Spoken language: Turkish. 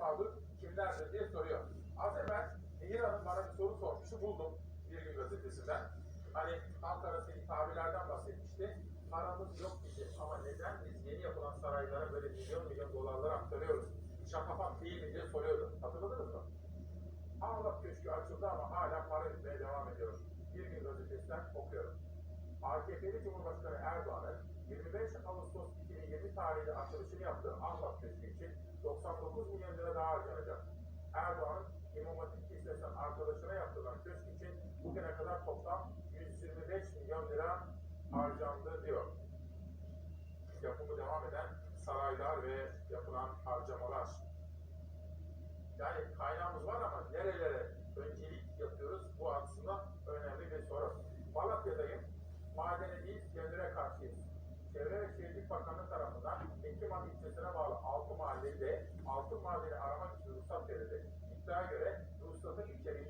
mağdur kimlerdir diye soruyor. Az evvel Nehir Hanım bana bir soru sormuştu, buldum Bir Gün Gazetesi'nden. Hani Ankara Selik tabirlerden bahsetmişti. Paramız yok bizim ama neden biz yeni yapılan saraylara böyle milyon milyon dolarlar aktarıyoruz? Şakapak değil mi diye soruyordu. Hatırladınız mı? Ahlat Köşkü açıldı ama hala para etmeye devam ediyor. Bir Gün Gazetesi'nden okuyorum. AKP'li Cumhurbaşkanı Erdoğan'ın 25 Ağustos 2020 tarihli açılışını yaptığı Ahlat Köşkü için 99 milyon lira daha harcanacak. Erdoğan'ın İmam Hatip Lisesi'nden arkadaşına yaptırılan köşk için bugüne kadar toplam 125 milyon lira harcandı diyor. Yapımı devam eden saraylar ve yapılan harcamalar. Yani kaynağımız var ama nerelere öncelik yapıyoruz? Bu aslında önemli bir soru. Malatya'dayım. Madene değil, kömüre karşıyız. Çevre ve Şehircilik Bakanlığı tarafından Ekiman ilçesine bağlı 6 madeni aramak için ruhsat verildi. İddiaya göre